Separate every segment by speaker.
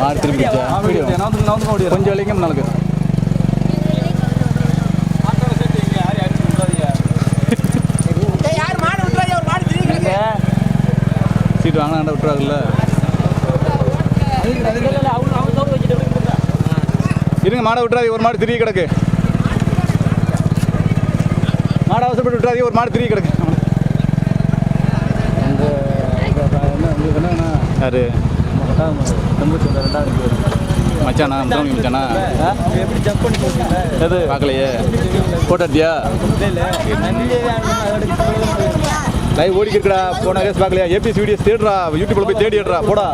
Speaker 1: மாடு திருப்பி கொஞ்சம் வரைக்கும் நாளுக்கு
Speaker 2: ஒரு மாடு
Speaker 1: சீட்டு வாங்கினா விட்டுறாங்கல்ல இருங்க மாடை விட்டுறாது ஒரு மாடு திரிய கிடக்கு. மாடை அவசரப்பட்டு விட்டுறாதீங்க ஒரு மாடு திரிய கிடக்கு. யாரு? மச்சானா முத்தமணி மச்சானா? எது? பார்க்கலையே. போட்டோ லைவ் ஓடிக்கு இருக்கடா போன ரேஸ் பார்க்கலையா? ஏபிஎஸ் வீடியோஸ் தேடுறா. யூடியூப்ல போய் தேடி போடா.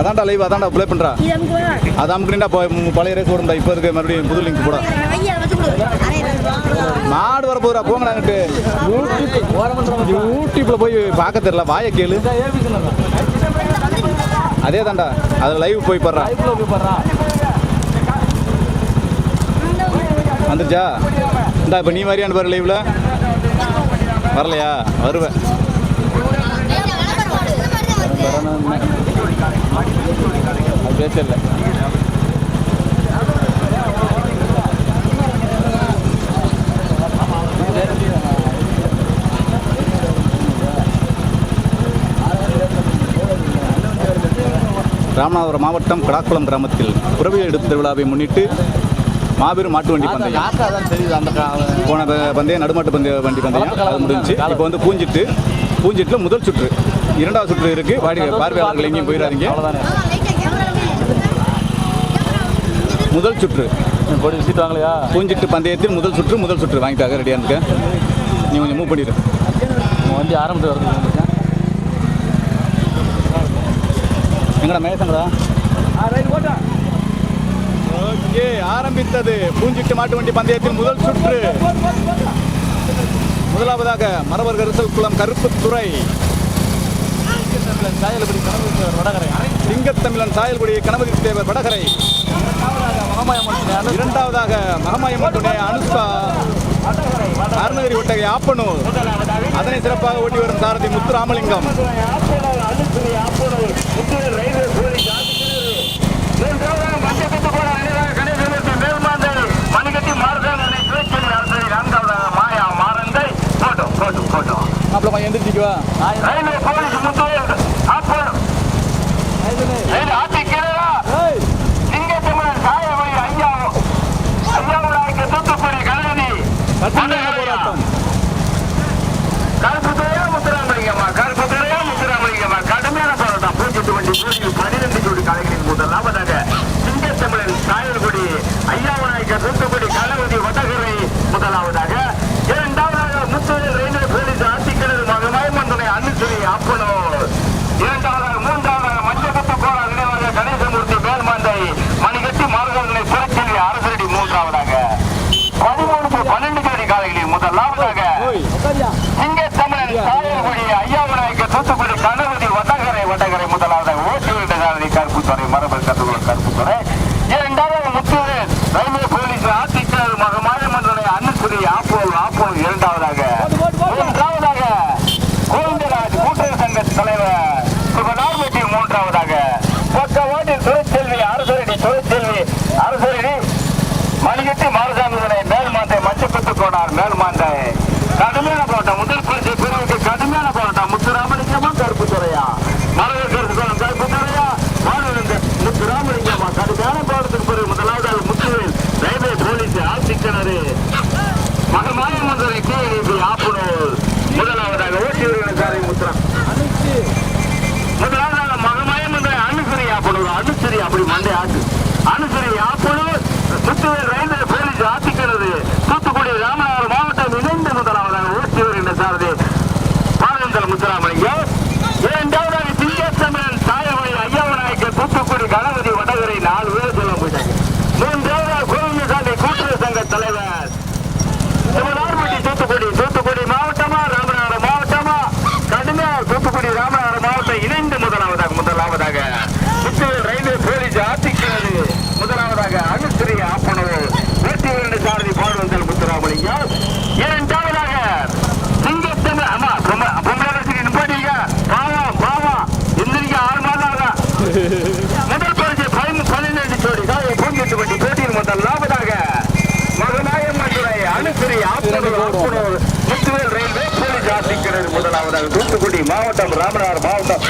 Speaker 1: அதான்டா லைவ் அதான்டா ப்ளே பண்றா.
Speaker 3: அதான் நமக்கு
Speaker 1: அது பழைய ரேஸ் ஓடும்டா. இப்போ இருக்கு மறுபடியும் புது லிங்க் போடா. மாடு வர போதுரா போங்கடாங்கிட்டு யூடியூப்ல போய் பார்க்க தெரியல வாய கேளு. அதே தான்டா அதில் லைவ் போய் பாடுறா. வந்துருச்சா? இந்தா இப்போ நீ மாதிரியான பாரு லைவ்ல வரலையா? வருவேன். அது பேசல ராமநாதபுரம் மாவட்டம் கடாக்குளம் கிராமத்தில் புறவியல் எடுப்பு திருவிழாவை முன்னிட்டு மாபெரும் மாட்டு வண்டி பந்தயம். போன பந்தயம் நடுமாட்டு பந்தய வண்டி பந்தயம். அது முடிஞ்சு இப்போ வந்து பூஞ்சிட்டு பூஞ்சிட்டில் முதல் சுற்று. இரண்டாவது சுற்று இருக்கு. வாடி பார்வையாளர்கள் எங்கேயும் போயிடாதீங்க. முதல் சுற்று.
Speaker 4: போடி சீட் வாங்கலையா?
Speaker 1: பூஞ்சிட்டு பந்தயத்தில் முதல் சுற்று முதல் சுற்று. வாங்கிட்டாங்க ரெடியாக இருக்க நீ கொஞ்சம் மூவ் பண்ணிடு.
Speaker 4: வண்டி ஆரம்பத்தில் வருது.
Speaker 1: எங்கடா மேசங்கடா ஓகே ஆரம்பித்தது. பூஞ்சிட்டு மாட்டு வண்டி பந்தயத்தில் முதல் சுற்று. முதலாவதாக மரவர் கரிசல் குளம் கருப்புத்துறை. சிங்கத்தமிழன் சாயல்குடி கணபதி தேவர் வடகரை. இரண்டாவதாக மகமாயம்மன் துணை அனுஷ்கா. அருணகிரி ஒட்டகை ஆப்பனூர். அதனை சிறப்பாக ஓட்டி வரும் சாரதி முத்துராமலிங்கம். மாப்பிள்ள கொஞ்சம் எந்திரிச்சிக்குவா? கட்டுமையான
Speaker 5: மச்சப்பத்து கோடார் மேல்மாந்தை கடுமையான போராட்டம். முதல் கணபதி வடகரை நாலு பேர் சொல்ல போயிட்டாங்க. மூன்றாவது கோவிந்தசாமி கூட்டுறவு சங்க தலைவர். திருவண்ணாமட்டி தூத்துக்குடி தூத்துக்குடி மாவட்டமா? ராமநாதபுரம் மாவட்டமா? கடுமையா தூத்துக்குடி ராமநாதபுரம் மாவட்டம் இணைந்து முதலாவதாக முதலாவதாக. புத்தூர் ரயில்வே போலீஸ் ஆட்சிக்கிறது முதலாவதாக அனுசிறி ஆப்பனவு. நூற்றி இரண்டு சாரதி பாடுவந்தல் முத்துராமலிங்கா இரண்டாவதாக
Speaker 1: சிங்கத்தமிழ் ஆமா பொம்பளை பாவம் பாவம். எந்திரிக்க ஆறு மாதம் ஆகும் தூத்துக்குடி
Speaker 5: மாவட்டம் ராமநாதர் மாவட்டம்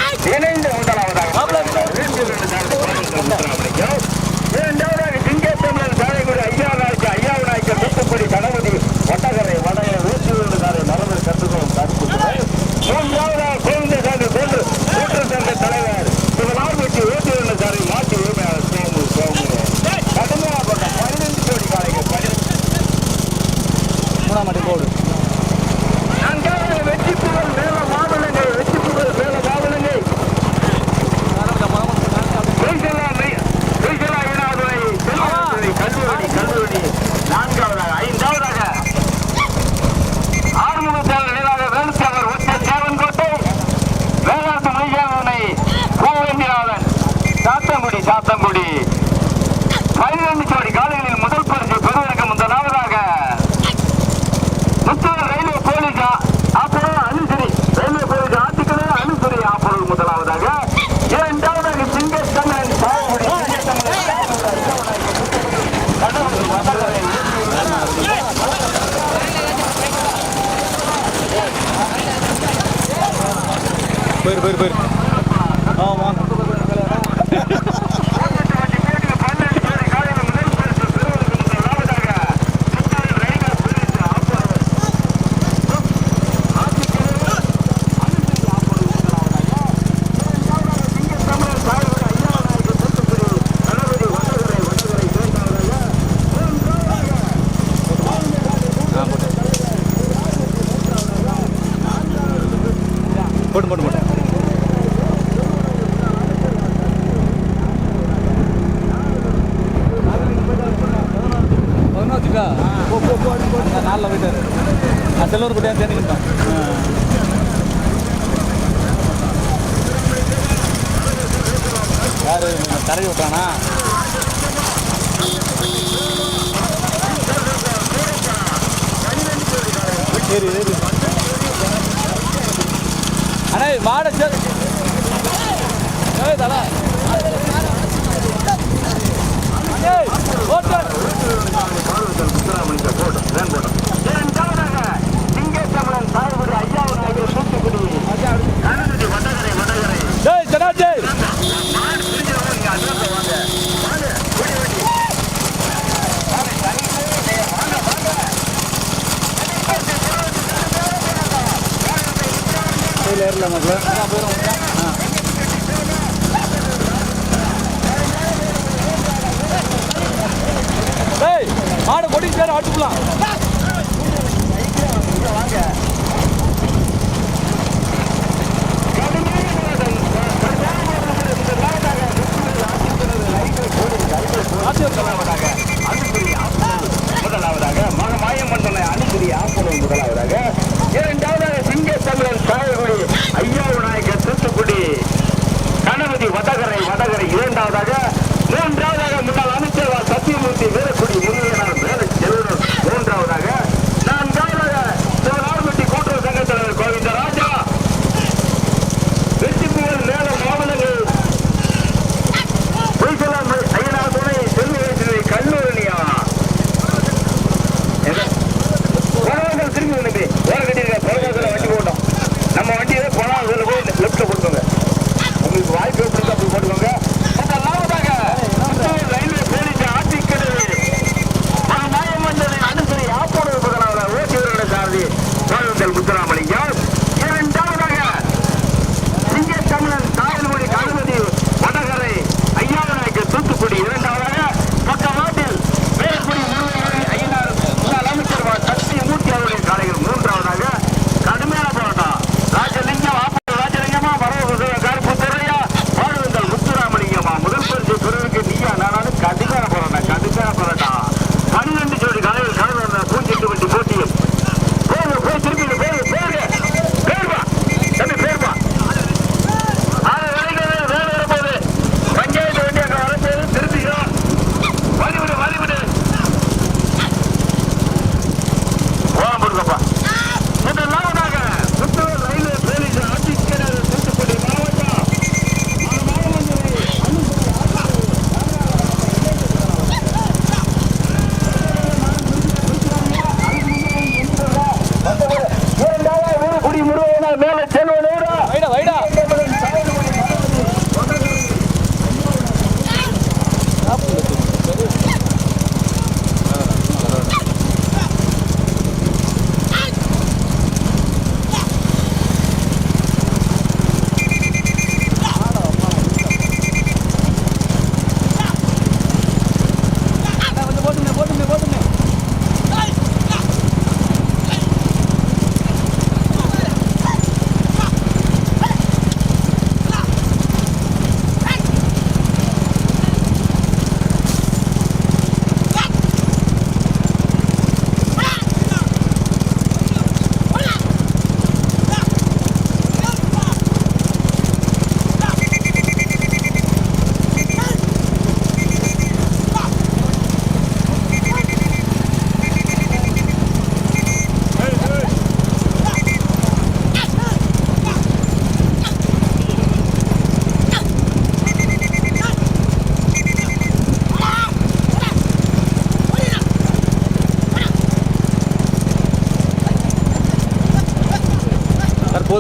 Speaker 5: மாடு கொடி சேர ஆட்டுக்கலாம்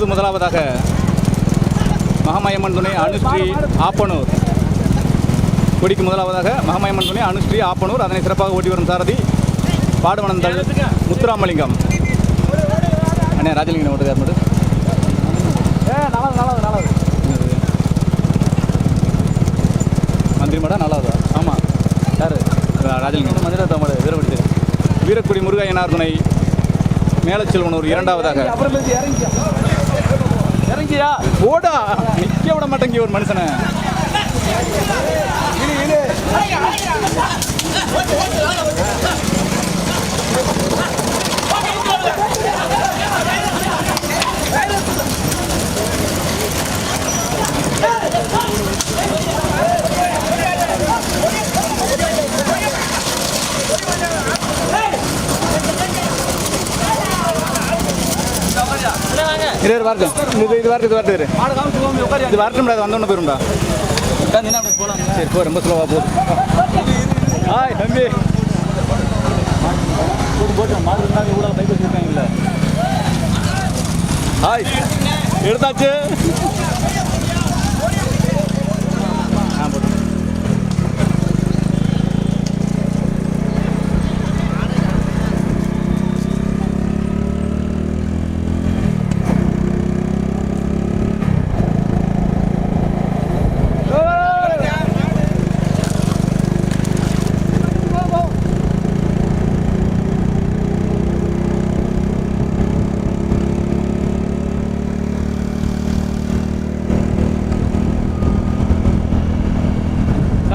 Speaker 5: அப்போது முதலாவதாக மகமாயம்மன் துணை அனுஸ்ரீ ஆப்பனூர். கொடிக்கு முதலாவதாக மகமாயம்மன் துணை அனுஸ்ரீ ஆப்பனூர். அதனை சிறப்பாக ஓட்டி வரும் சாரதி. பாடுவனந்தல் முத்துராமலிங்கம். அண்ணே ராஜலிங்கம் ஓட்டுக்கார் மட்டும்
Speaker 4: ஏ நல்லது நல்லது நல்லது.
Speaker 5: மந்திரி மாடா நல்லாவதா
Speaker 4: ஆமாம் யாரு?
Speaker 5: ராஜலிங்கம்.
Speaker 4: மதுரை தமிழ் வீரபடி
Speaker 5: வீரக்குடி முருகையனார் துணை. மேலச்செல்வனூர் இரண்டாவதாக.
Speaker 4: இறங்கியா இறங்கியா
Speaker 5: ஓடா நிக்க விட மாட்டேங்க ஒரு மனுஷனை.
Speaker 4: இரு
Speaker 5: வரட்டும் இது இது வரட்டும் இது வரட்டும் இது வரட்டும் அது வந்தோன்னு போயிரும்டா சரி போ ரொம்ப ஸ்லோவாக போகுது ஹாய் தம்பி.
Speaker 4: போட்டு போட்டு மாடு இருந்தாங்க கூட பைக் வச்சுருக்காங்கல்ல.
Speaker 5: ஹாய். எடுத்தாச்சு ஆ, போட்டு.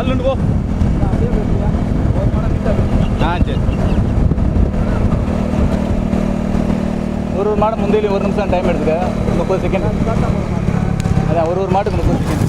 Speaker 5: தள்ளுண்டு போ ஆ சரி. ஒரு ஒரு மாடு முந்தையில ஒரு நிமிஷம் டைம் எடுத்துக்க. முப்பது செகண்ட் அதான் ஒரு ஒரு மாட்டுக்கு முப்பது செகண்ட்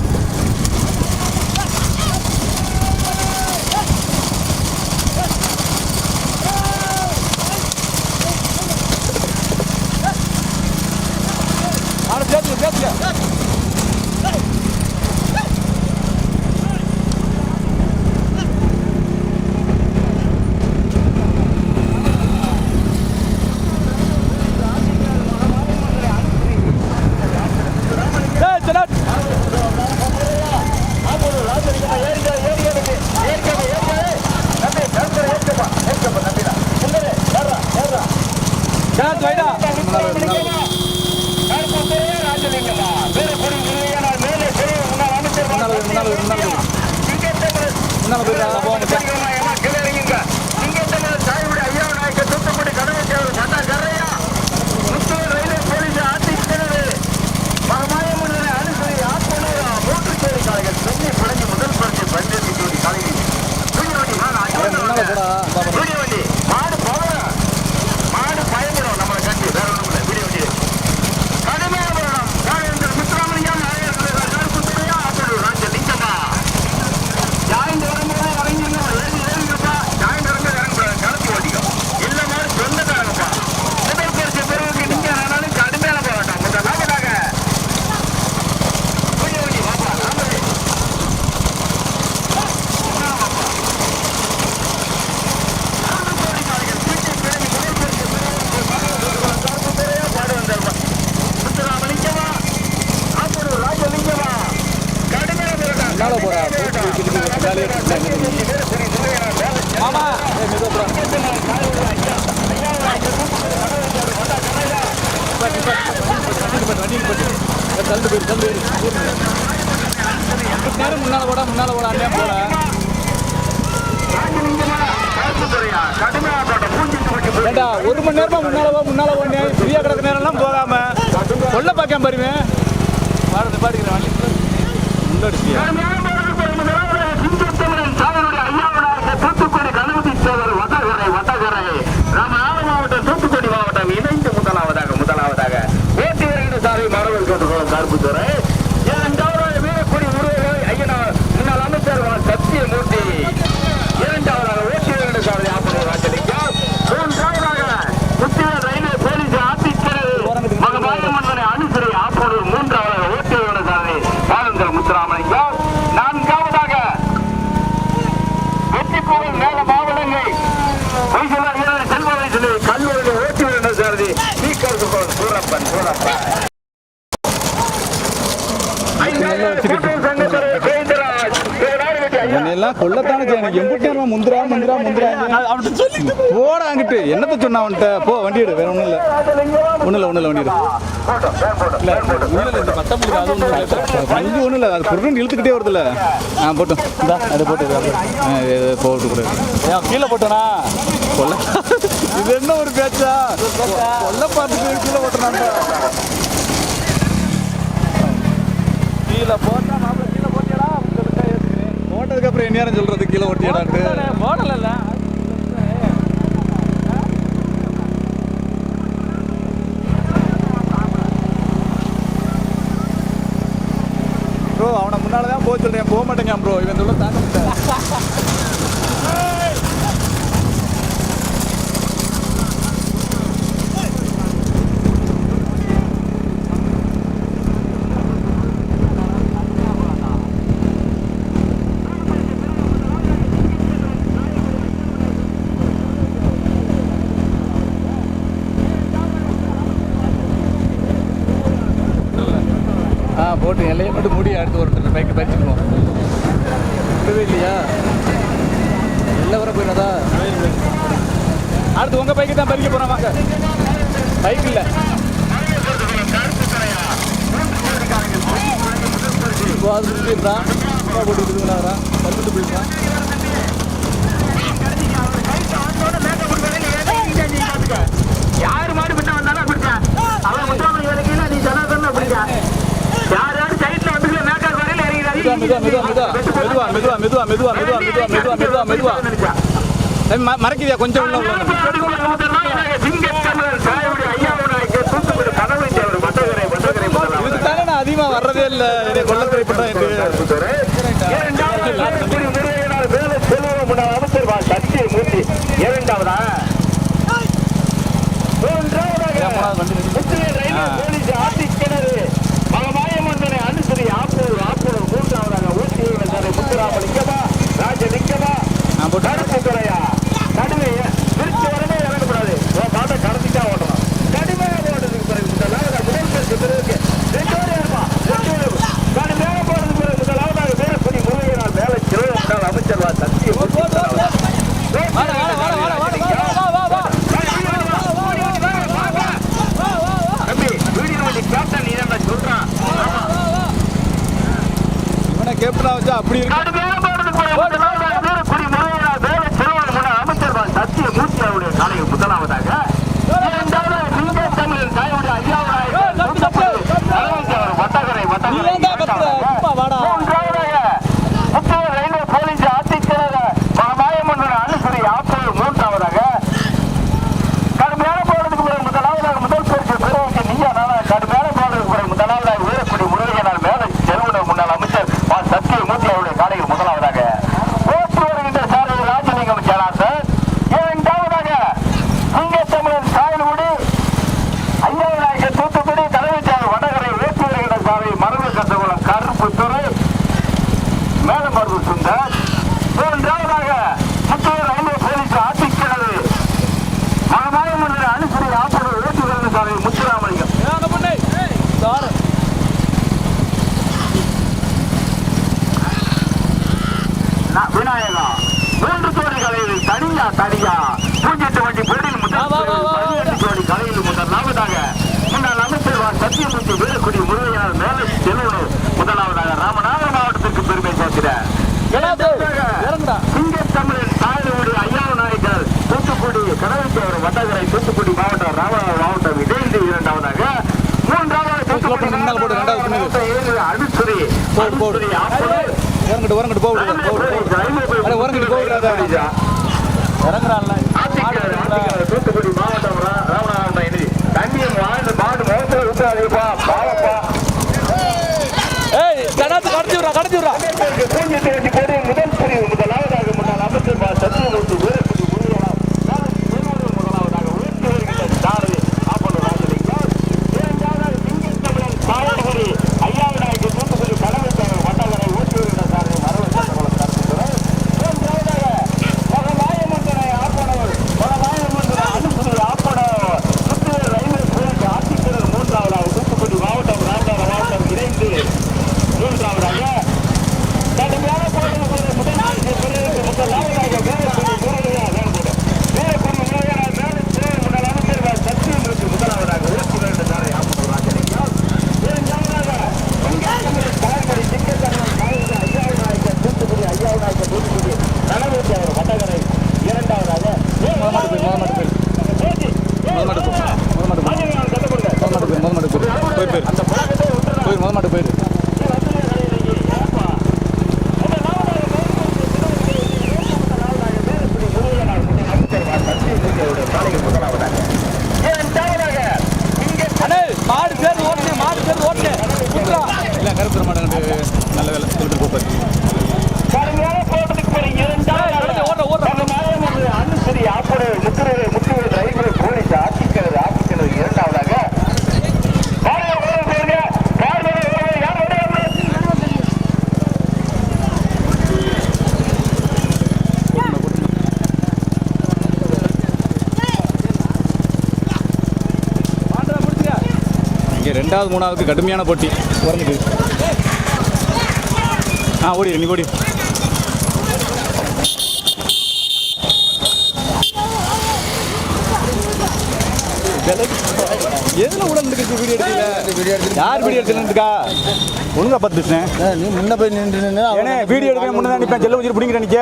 Speaker 5: நேரம் முன்னால போடா முன்னால போடா அண்ணே ஏண்டா ஒரு மணி நேரமா முன்னால போ முன்னால போனே ஃப்ரீயா கிடக்க நேரம்லாம் போகாம கொல்ல பார்க்காம பாருங்க. பாடுறது பாடுகிற வண்டி. முன்னாடிச்சியா?
Speaker 1: தூத்துக்குடி கணபதி சேவர் வடகரை வடகரை ராமநாதபுரம் மாவட்டம் தூத்துக்குடி மாவட்டம் இணைந்து முதலாவதாக முதலாவதாக. ஓட்டி வருகிற சாலை மரபல் கேட்டுக்கொள்ளும் கருப்புத்துறை.
Speaker 5: எம்பிட்டு நேரம் முந்திரா முந்திரா? முந்திரா போட அங்கிட்டு. என்னத்த சொன்னா அவன்கிட்ட? போ வண்டி எடு ஒன்றும் இல்லை ஒன்றும் இல்லை. ஒன்றும் இல்லை வண்டி எடு.
Speaker 4: இல்லை
Speaker 5: வண்டி ஒன்றும் இல்லை அது பொருள் இழுத்துக்கிட்டே வருதுல்ல. ஆ போட்டோம்
Speaker 4: இந்தா போட்டு
Speaker 5: போட்டு. கூட.
Speaker 4: கீழே போட்டோனா?
Speaker 5: என்ன ஒரு பேச்சா? கொல்ல பார்த்துட்டு கீழே போட்டோனா
Speaker 4: கீழே போட்டா
Speaker 5: அதுக்கப்புறம் என்ன சொல்றது கீழே ஒட்டியடாட்டு மாடல் இல்லை போட்டு எல்லையை மட்டும் முடி அடுத்து ஒருத்தர் பைக்கை பறிச்சுக்குவோம். விடவே இல்லையா? எல்லாம் வர போயிடாதா அடுத்து உங்கள் பைக்கை தான் பறிக்க போகிறோம் வாங்க. பைக் இல்லை. இப்போ
Speaker 1: யாருமா
Speaker 5: மெதுவா மெதுவா மெதுவா மெதுவா மெதுவா மெதுவா மெதுவா மெதுவா மெதுவா மெதுவா மெதுவா மெதுவா மறக்கிறியா? கொஞ்சம் உள்ள வர்றதே இல்லை. கொள்ளத்துறை பண்ணுறேன் எப்படா வச்சா அப்படி இருக்கு போடு
Speaker 1: போடு. உரங்கிட்டு உரங்கிட்டு
Speaker 5: போடு போடு அட உரங்கிட்டு போடு
Speaker 4: இறங்குறான்ல.
Speaker 1: தூத்துக்குடி மாவட்டம் ராமநாதன் இனி தண்ணியை வாழ்ந்து பாடு மோசம் விட்டாதீப்பா பாவப்பா.
Speaker 4: ஏய் கடத்து கடத்தி விடுறா கடத்தி விடுறா.
Speaker 1: முதல் பிரிவு முதலாவதாக முன்னாள் அமைச்சர் சத்யமூர்த்தி மாடு பேர் ஓட்டு மாடு பேர் ஓட்டு இல்லை இல்ல கருப்பு மாடு நல்ல வேலை சொல்லிட்டு கூப்பாரு கடுமையான போட்டதுக்கு போறீங்க. ஓடுற ஓடுற அண்ணு சரி அப்படி முத்துறது ரெண்டாவது மூணாவதுக்கு கடுமையான போட்டி. குறைஞ்சிட்டு ஆ ஓடி நீ ஓடி. எதுல உடம்புக்கு வீடியோ எடுக்கல யார் வீடியோ எடுத்துருக்கா ஒழுங்கா பார்த்து பேசுனேன்
Speaker 4: நீ முன்ன போய் நின்று நின்று
Speaker 1: ஏனே வீடியோ எடுக்க முன்னே நிற்பேன் செல்ல வச்சுட்டு பிடிங்கிற நிற்க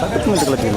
Speaker 1: சட்டத்து கிளச்சு